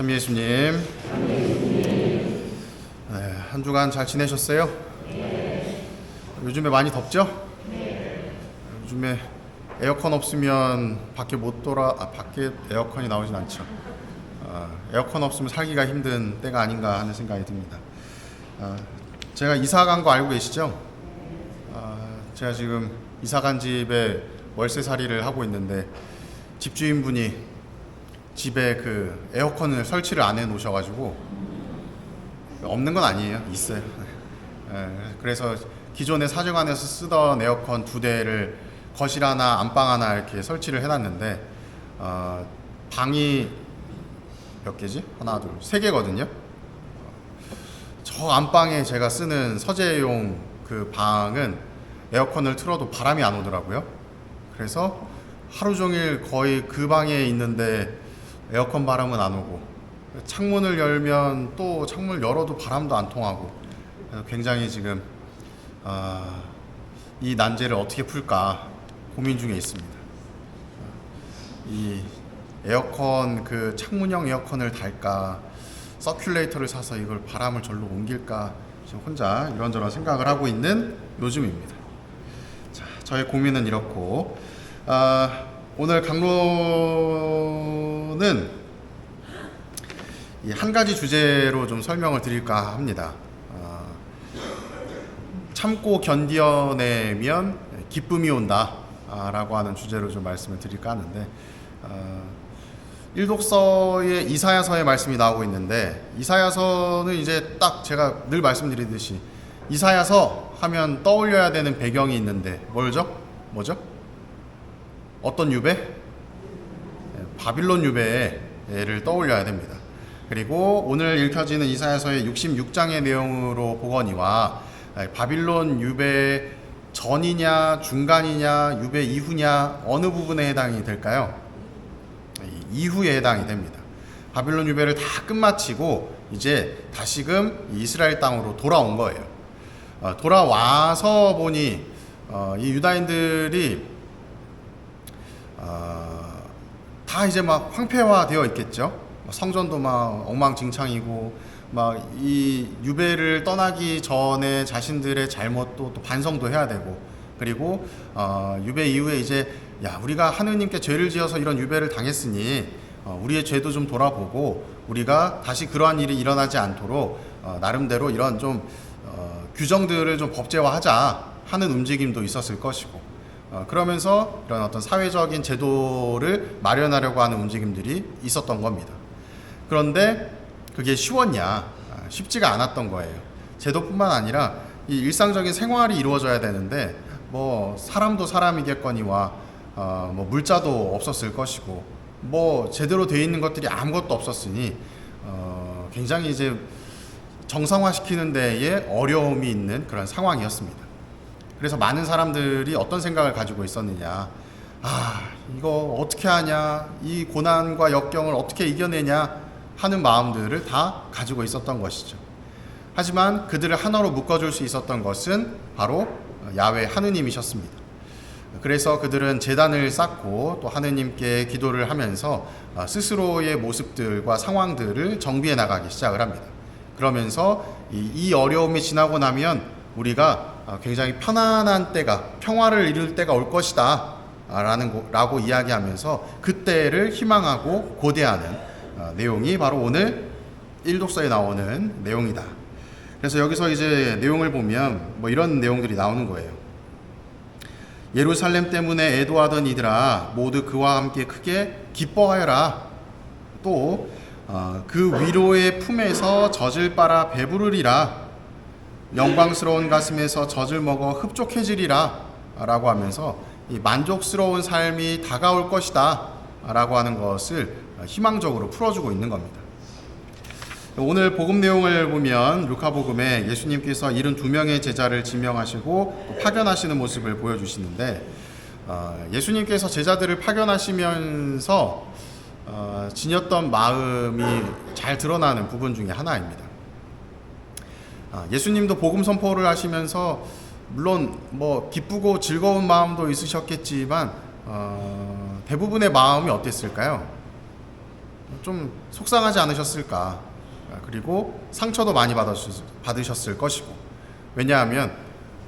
찬미 예수님. 네, 한 주간 잘 지내셨어요? 요즘에 많이 덥죠? 요즘에 에어컨 없으면 밖에 못 돌아, 아, 밖에 에어컨이 나오진 않죠. 아, 에어컨 없으면 살기가 힘든 때가 아닌가 하는 생각이 듭니다. 아, 제가 이사 간 거 알고 계시죠? 아, 제가 지금 이사 간 집에 월세 살이를 하고 있는데 집주인분이 집에 그 에어컨을 설치를 안 해 놓으셔가지고 없는 건 아니에요. 있어요. 예, 그래서 기존에 사정안에서 쓰던 에어컨 두 대를 거실 하나, 안방 하나 이렇게 설치를 해놨는데 어, 방이 몇 개지? 하나, 둘, 세 개거든요. 저 안방에 제가 쓰는 서재용 그 방은 에어컨을 틀어도 바람이 안 오더라고요. 그래서 하루 종일 거의 그 방에 있는데 에어컨 바람은 안 오고 창문을 열면 또 창문을 열어도 바람도 안 통하고 굉장히 지금 아, 이 난제를 어떻게 풀까 고민 중에 있습니다. 이 에어컨 그 창문형 에어컨을 달까 서큘레이터를 사서 이걸 바람을 절로 옮길까 지금 혼자 이런저런 생각을 하고 있는 요즘입니다. 자, 저의 고민은 이렇고 아, 오늘 강 이한 가지 주제로 좀 설명을 드릴까 합니다. 아, 참고 견뎌내면 기쁨이 온다라고 하는 주제로 좀 말씀을 드릴까 하는데 아, 일독서의 이사야서의 말씀이 나오고 있는데 이사야서는 이제 딱 제가 늘 말씀드리듯이 이사야서 하면 떠올려야 되는 배경이 있는데 뭘죠? 뭐죠? 어떤 유배? 예, 바빌론 유배를 떠올려야 됩니다. 그리고 오늘 읽혀지는 이사야서의 66장의 내용으로 보거니와 예, 바빌론 유배 전이냐 중간이냐 유배 이후냐 어느 부분에 해당이 될까요? 이 이후에 해당이 됩니다. 바빌론 유배를 다 끝마치고 이제 다시금 이스라엘 땅으로 돌아온 거예요. 어, 돌아와서 보니 어, 이 유다인들이 어, 다 이제 막 황폐화되어 있겠죠. 성전도 막 엉망진창이고 막 이 유배를 떠나기 전에 자신들의 잘못도 또 반성도 해야 되고 그리고 어, 유배 이후에 이제 야 우리가 하느님께 죄를 지어서 이런 유배를 당했으니 어, 우리의 죄도 좀 돌아보고 우리가 다시 그러한 일이 일어나지 않도록 어, 나름대로 이런 좀 어, 규정들을 좀 법제화하자 하는 움직임도 있었을 것이고 어, 그러면서 이런 어떤 사회적인 제도를 마련하려고 하는 움직임들이 있었던 겁니다. 그런데 그게 쉬웠냐? 아, 쉽지가 않았던 거예요. 제도뿐만 아니라 이 일상적인 생활이 이루어져야 되는데 뭐 사람도 사람이겠거니와 어, 뭐 물자도 없었을 것이고 뭐 제대로 돼 있는 것들이 아무것도 없었으니 어, 굉장히 이제 정상화시키는 데에 어려움이 있는 그런 상황이었습니다. 그래서 많은 사람들이 어떤 생각을 가지고 있었느냐. 아, 이거 어떻게 하냐. 이 고난과 역경을 어떻게 이겨내냐 하는 마음들을 다 가지고 있었던 것이죠. 하지만 그들을 하나로 묶어줄 수 있었던 것은 바로 야외 하느님이셨습니다. 그래서 그들은 재단을 쌓고 또 하느님께 기도를 하면서 아, 스스로의 모습들과 상황들을 정비해 나가기 시작을 합니다. 그러면서 이, 이 어려움이 지나고 나면 우리가 아, 굉장히 편안한 때가 평화를 이룰 때가 올 것이다 라는 고- 라고 이야기하면서 그때를 희망하고 고대하는 아, 내용이 바로 오늘 일독서에 나오는 내용이다. 그래서 여기서 이제 내용을 보면 뭐 이런 내용들이 나오는 거예요. 예루살렘 때문에 애도하던 이들아 모두 그와 함께 크게 기뻐하여라. 또 어, 그 위로의 품에서 젖을 빨아 배부르리라. 영광스러운 가슴에서 젖을 먹어 흡족해지리라. 라고 하면서 이 만족스러운 삶이 다가올 것이다. 라고 하는 것을 희망적으로 풀어주고 있는 겁니다. 오늘 복음 내용을 보면 루카복음에 예수님께서 72명의 제자를 지명하시고 또 파견하시는 모습을 보여주시는데 어, 예수님께서 제자들을 파견하시면서 어, 지녔던 마음이 잘 드러나는 부분 중에 하나입니다. 아, 예수님도 복음 선포를 하시면서 물론 뭐 기쁘고 즐거운 마음도 있으셨겠지만 어, 대부분의 마음이 어땠을까요? 좀 속상하지 않으셨을까. 아, 그리고 상처도 많이 받으셨, 받으셨을 것이고. 왜냐하면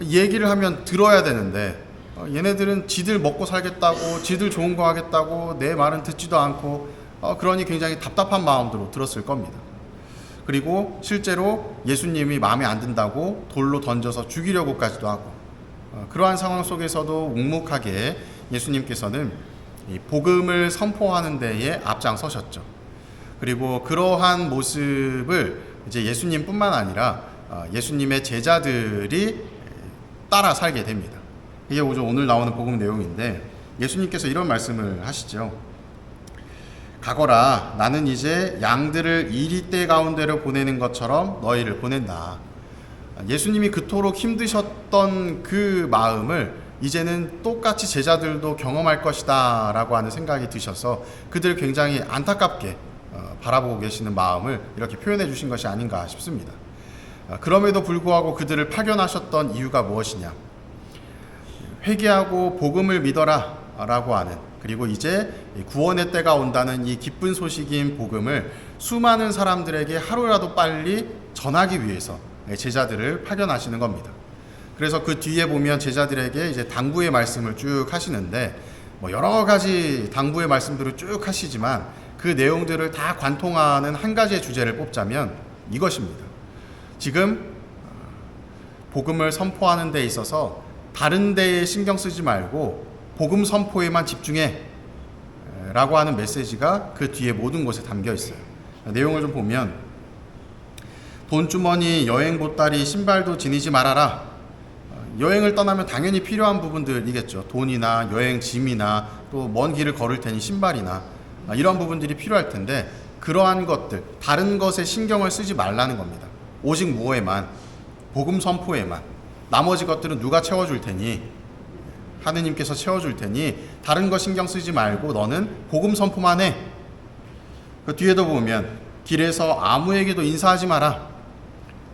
얘기를 하면 들어야 되는데 어, 얘네들은 지들 먹고 살겠다고 지들 좋은 거 하겠다고 내 말은 듣지도 않고 어, 그러니 굉장히 답답한 마음으로 들었을 겁니다. 그리고 실제로 예수님이 마음에 안 든다고 돌로 던져서 죽이려고까지도 하고 어, 그러한 상황 속에서도 묵묵하게 예수님께서는 이 복음을 선포하는 데에 앞장서셨죠. 그리고 그러한 모습을 이제 예수님뿐만 아니라 어, 예수님의 제자들이 따라 살게 됩니다. 이게 오늘 나오는 복음 내용인데 예수님께서 이런 말씀을 하시죠. 가거라 나는 이제 양들을 이리떼 가운데로 보내는 것처럼 너희를 보낸다. 예수님이 그토록 힘드셨던 그 마음을 이제는 똑같이 제자들도 경험할 것이다 라고 하는 생각이 드셔서 그들 굉장히 안타깝게 어, 바라보고 계시는 마음을 이렇게 표현해 주신 것이 아닌가 싶습니다. 어, 그럼에도 불구하고 그들을 파견하셨던 이유가 무엇이냐? 회개하고 복음을 믿어라 라고 하는 그리고 이제 구원의 때가 온다는 이 기쁜 소식인 복음을 수많은 사람들에게 하루라도 빨리 전하기 위해서 제자들을 파견하시는 겁니다. 그래서 그 뒤에 보면 제자들에게 이제 당부의 말씀을 쭉 하시는데 뭐 여러 가지 당부의 말씀들을 쭉 하시지만 그 내용들을 다 관통하는 한 가지의 주제를 뽑자면 이것입니다. 지금 어, 복음을 선포하는 데 있어서 다른 데에 신경 쓰지 말고 복음 선포에만 집중해 라고 하는 메시지가 그 뒤에 모든 곳에 담겨 있어요. 내용을 좀 보면 돈주머니, 여행 보따리, 신발도 지니지 말아라. 여행을 떠나면 당연히 필요한 부분들이겠죠. 돈이나 여행 짐이나 또 먼 길을 걸을 테니 신발이나 이런 부분들이 필요할 텐데 그러한 것들, 다른 것에 신경을 쓰지 말라는 겁니다. 오직 무에만 복음 선포에만 나머지 것들은 누가 채워줄 테니 하느님께서 채워줄 테니 다른 거 신경 쓰지 말고 너는 복음 선포만 해. 그 뒤에도 보면 길에서 아무에게도 인사하지 마라.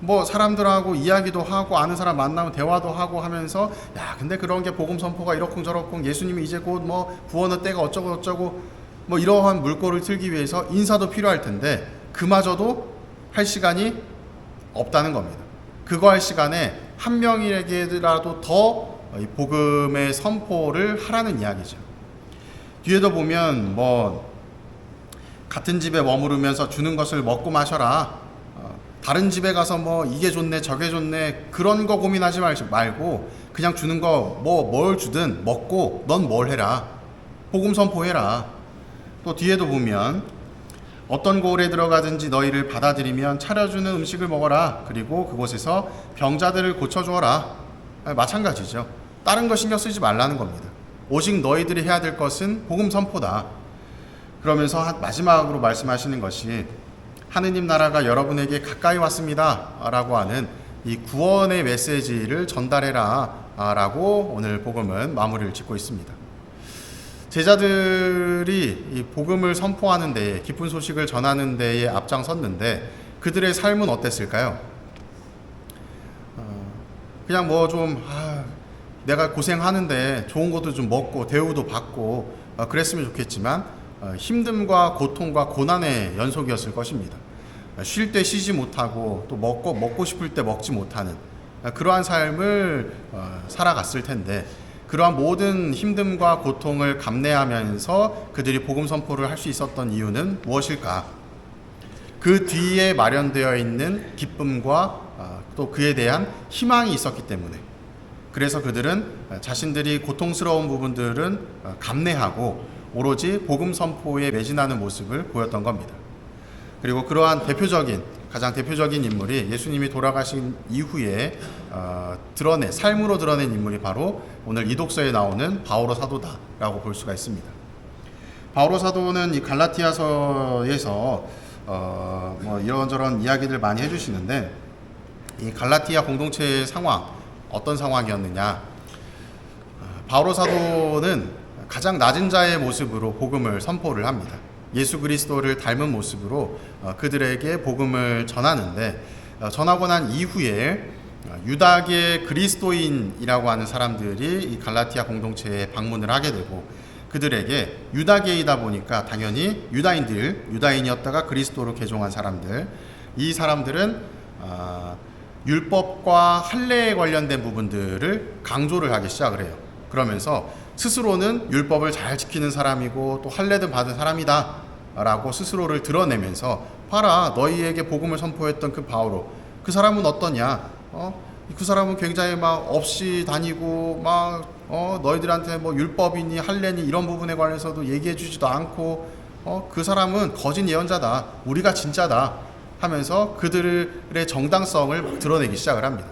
뭐 사람들하고 이야기도 하고 아는 사람 만나면 대화도 하고 하면서 야 근데 그런 게 복음 선포가 이렇쿵 저렇쿵 예수님이 이제 곧 뭐 구원의 때가 어쩌고 어쩌고 뭐 이러한 물꼬를 틀기 위해서 인사도 필요할 텐데 그마저도 할 시간이 없다는 겁니다. 그거 할 시간에 한 명에게라도 더 복음의 선포를 하라는 이야기죠. 뒤에도 보면 뭐 같은 집에 머무르면서 주는 것을 먹고 마셔라. 어, 다른 집에 가서 뭐 이게 좋네 저게 좋네 그런 거 고민하지 말고 그냥 주는 거 뭐 뭘 주든 먹고 넌 뭘 해라. 복음 선포해라. 또 뒤에도 보면 어떤 고을에 들어가든지 너희를 받아들이면 차려주는 음식을 먹어라. 그리고 그곳에서 병자들을 고쳐주어라. 마찬가지죠. 다른 거 신경 쓰지 말라는 겁니다. 오직 너희들이 해야 될 것은 복음 선포다. 그러면서 마지막으로 말씀하시는 것이 하느님 나라가 여러분에게 가까이 왔습니다. 라고 하는 이 구원의 메시지를 전달해라. 라고 오늘 복음은 마무리를 짓고 있습니다. 제자들이 이 복음을 선포하는 데에 기쁜 소식을 전하는 데에 앞장섰는데 그들의 삶은 어땠을까요? 어, 그냥 뭐좀 아, 내가 고생하는데 좋은 것도 좀 먹고 대우도 받고 어, 그랬으면 좋겠지만 어, 힘듦과 고통과 고난의 연속이었을 것입니다. 쉴 때 쉬지 못하고 또 먹고 먹고 싶을 때 먹지 못하는 그러한 삶을 살아갔을 텐데 그러한 모든 힘듦과 고통을 감내하면서 그들이 복음 선포를 할 수 있었던 이유는 무엇일까? 그 뒤에 마련되어 있는 기쁨과 아, 또 그에 대한 희망이 있었기 때문에 그래서 그들은 자신들이 고통스러운 부분들은 어, 감내하고 오로지 복음 선포에 매진하는 모습을 보였던 겁니다. 그리고 그러한 대표적인 가장 대표적인 인물이 예수님이 돌아가신 이후에 어, 드러내 삶으로 드러낸 인물이 바로 오늘 이 독서에 나오는 바오로 사도다라고 볼 수가 있습니다. 바오로 사도는 이 갈라티아서에서 어, 뭐 이런저런 이야기들 많이 해주시는데 이 갈라티아 공동체의 상황 어떤 상황이었느냐? 어, 바오로 사도는 가장 낮은 자의 모습으로 복음을 선포를 합니다. 예수 그리스도를 닮은 모습으로 어, 그들에게 복음을 전하는데 어, 전하고 난 이후에 어, 유다계 그리스도인이라고 하는 사람들이 이 갈라티아 공동체에 방문을 하게 되고 그들에게 유다계이다 보니까 당연히 유다인들, 유다인이었다가 그리스도로 개종한 사람들, 이 사람들은 아, 율법과 할례에 관련된 부분들을 강조를 하기 시작을 해요. 그러면서 스스로는 율법을 잘 지키는 사람이고 또 할례도 받은 사람이다 라고 스스로를 드러내면서 봐라 너희에게 복음을 선포했던 그 바오로 그 사람은 어떠냐? 어? 그 사람은 굉장히 막 없이 다니고 막 어, 너희들한테 뭐 율법이니 할례니 이런 부분에 관해서도 얘기해 주지도 않고 어, 그 사람은 거짓 예언자다. 우리가 진짜다. 하면서 그들의 정당성을 막 드러내기 시작을 합니다.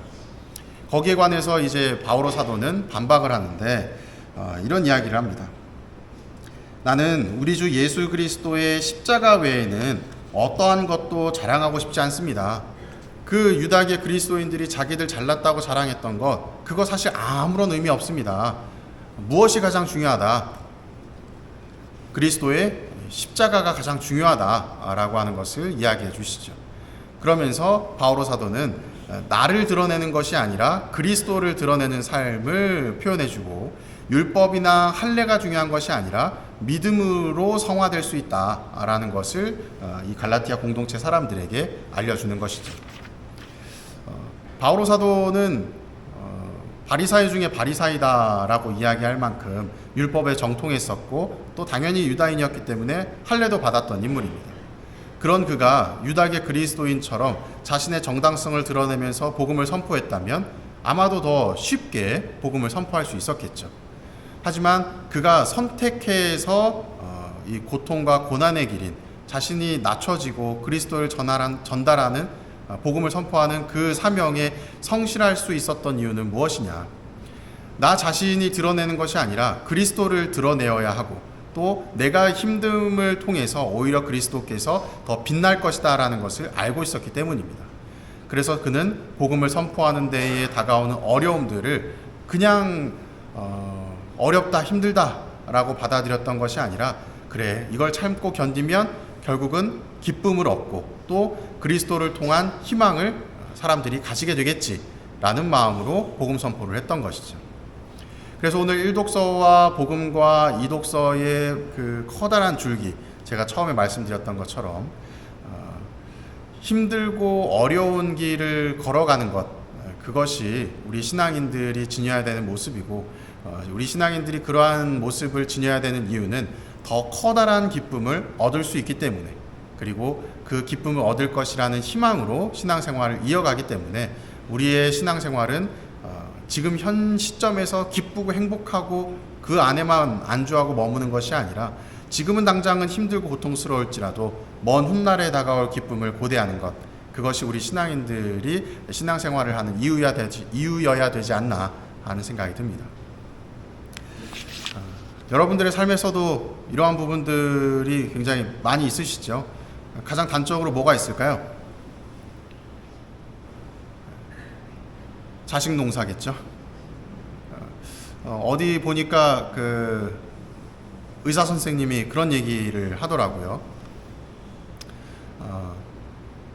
거기에 관해서 이제 바오로 사도는 반박을 하는데 어, 이런 이야기를 합니다. 나는 우리 주 예수 그리스도의 십자가 외에는 어떠한 것도 자랑하고 싶지 않습니다. 그 유다계 그리스도인들이 자기들 잘났다고 자랑했던 것, 그거 사실 아무런 의미 없습니다. 무엇이 가장 중요하다? 그리스도의 십자가가 가장 중요하다라고 하는 것을 이야기해 주시죠. 그러면서 바오로 사도는 나를 드러내는 것이 아니라 그리스도를 드러내는 삶을 표현해 주고 율법이나 할례가 중요한 것이 아니라 믿음으로 성화될 수 있다라는 것을 어, 이 갈라티아 공동체 사람들에게 알려주는 것이죠. 어, 바오로 사도는 어, 바리사이 중에 바리사이다라고 이야기할 만큼 율법에 정통했었고 또 당연히 유다인이었기 때문에 할례도 받았던 인물입니다. 그런 그가 유다계 그리스도인처럼 자신의 정당성을 드러내면서 복음을 선포했다면 아마도 더 쉽게 복음을 선포할 수 있었겠죠. 하지만 그가 선택해서 어, 이 고통과 고난의 길인 자신이 낮춰지고 그리스도를 전달하는 어, 복음을 선포하는 그 사명에 성실할 수 있었던 이유는 무엇이냐? 나 자신이 드러내는 것이 아니라 그리스도를 드러내어야 하고 또 내가 힘듦을 통해서 오히려 그리스도께서 더 빛날 것이다라는 것을 알고 있었기 때문입니다. 그래서 그는 복음을 선포하는 데에 다가오는 어려움들을 그냥 어, 어렵다 힘들다라고 받아들였던 것이 아니라 그래 이걸 참고 견디면 결국은 기쁨을 얻고 또 그리스도를 통한 희망을 사람들이 가지게 되겠지라는 마음으로 복음 선포를 했던 것이죠. 그래서 오늘 1독서와 복음과 2독서의 그 커다란 줄기 제가 처음에 말씀드렸던 것처럼 어, 힘들고 어려운 길을 걸어가는 것 그것이 우리 신앙인들이 지녀야 되는 모습이고 어, 우리 신앙인들이 그러한 모습을 지녀야 되는 이유는 더 커다란 기쁨을 얻을 수 있기 때문에 그리고 그 기쁨을 얻을 것이라는 희망으로 신앙생활을 이어가기 때문에 우리의 신앙생활은 어, 지금 현 시점에서 기쁘고 행복하고 그 안에만 안주하고 머무는 것이 아니라 지금은 당장은 힘들고 고통스러울지라도 먼 훗날에 다가올 기쁨을 고대하는 것 그것이 우리 신앙인들이 신앙생활을 하는 이유야 되지, 이유여야 되지 않나 하는 생각이 듭니다. 여러분들의 삶에서도 이러한 부분들이 굉장히 많이 있으시죠. 가장 단적으로 뭐가 있을까요? 자식 농사겠죠. 어, 어디 보니까 그 의사 선생님이 그런 얘기를 하더라고요. 어,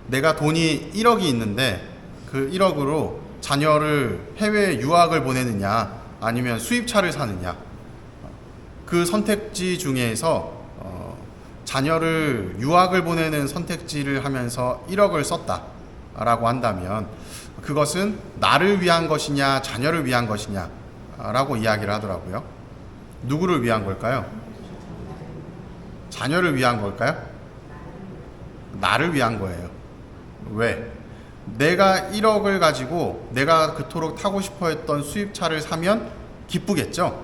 내가 돈이 1억이 있는데 그 1억으로 자녀를 해외 유학을 보내느냐 아니면 수입차를 사느냐 그 선택지 중에서 어, 자녀를 유학을 보내는 선택지를 하면서 1억을 썼다라고 한다면 그것은 나를 위한 것이냐 자녀를 위한 것이냐라고 이야기를 하더라고요. 누구를 위한 걸까요? 자녀를 위한 걸까요? 나를 위한 거예요. 왜? 내가 1억을 가지고 내가 그토록 타고 싶어 했던 수입차를 사면 기쁘겠죠?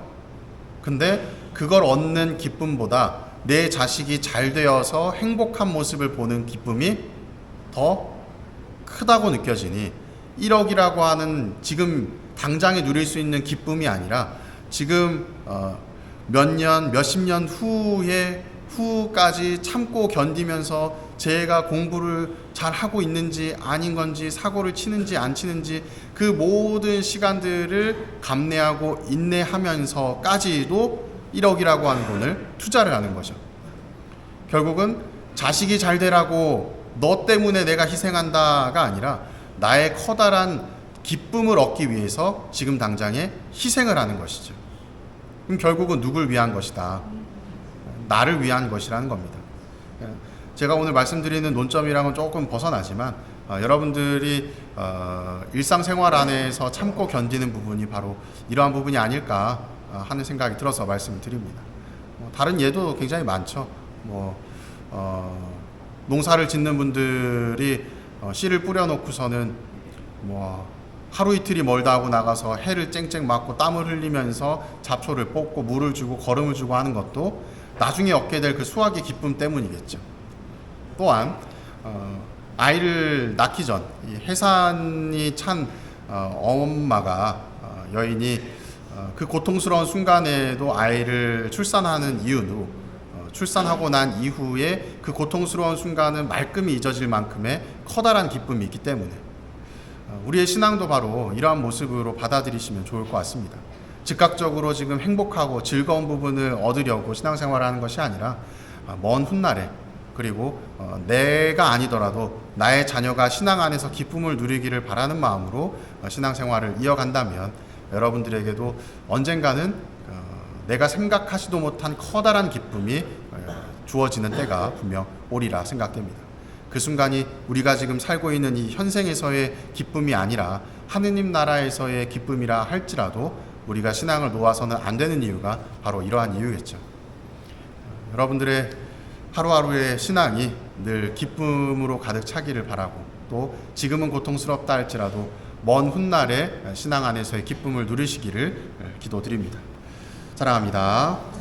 근데 그걸 얻는 기쁨보다 내 자식이 잘 되어서 행복한 모습을 보는 기쁨이 더 크다고 느껴지니 1억이라고 하는 지금 당장에 누릴 수 있는 기쁨이 아니라 지금 어 몇 년, 몇십 년 후에 후까지 참고 견디면서 제가 공부를 잘 하고 있는지 아닌 건지 사고를 치는지 안 치는지 그 모든 시간들을 감내하고 인내하면서까지도 1억이라고 하는 돈을 투자를 하는 거죠. 결국은 자식이 잘 되라고 너 때문에 내가 희생한다가 아니라 나의 커다란 기쁨을 얻기 위해서 지금 당장에 희생을 하는 것이죠. 그럼 결국은 누굴 위한 것이다. 나를 위한 것이라는 겁니다. 예, 제가 오늘 말씀드리는 논점이랑은 조금 벗어나지만 어, 여러분들이 어, 일상생활 안에서 참고 견디는 부분이 바로 이러한 부분이 아닐까 어, 하는 생각이 들어서 말씀을 드립니다. 뭐 다른 예도 굉장히 많죠. 뭐 어, 농사를 짓는 분들이 어, 씨를 뿌려놓고서는 뭐 하루 이틀이 멀다 하고 나가서 해를 쨍쨍 맞고 땀을 흘리면서 잡초를 뽑고 물을 주고 거름을 주고 하는 것도 나중에 얻게 될 그 수확의 기쁨 때문이겠죠. 또한 어, 아이를 낳기 전이 해산이 찬 어, 엄마가 어, 여인이 어, 그 고통스러운 순간에도 아이를 출산하는 이유로 어, 출산하고 난 이후에 그 고통스러운 순간은 말끔히 잊어질 만큼의 커다란 기쁨이 있기 때문에 어, 우리의 신앙도 바로 이러한 모습으로 받아들이시면 좋을 것 같습니다. 즉각적으로 지금 행복하고 즐거운 부분을 얻으려고 신앙생활을 하는 것이 아니라 아, 먼 훗날에 그리고 어, 내가 아니더라도 나의 자녀가 신앙 안에서 기쁨을 누리기를 바라는 마음으로 어, 신앙생활을 이어간다면 여러분들에게도 언젠가는 어, 내가 생각하지도 못한 커다란 기쁨이 어, 주어지는 때가 분명 오리라 생각됩니다. 그 순간이 우리가 지금 살고 있는 이 현생에서의 기쁨이 아니라 하느님 나라에서의 기쁨이라 할지라도 우리가 신앙을 놓아서는 안 되는 이유가 바로 이러한 이유겠죠. 여러분들의 하루하루의 신앙이 늘 기쁨으로 가득 차기를 바라고 또 지금은 고통스럽다 할지라도 먼 훗날에 신앙 안에서의 기쁨을 누리시기를 기도드립니다. 사랑합니다.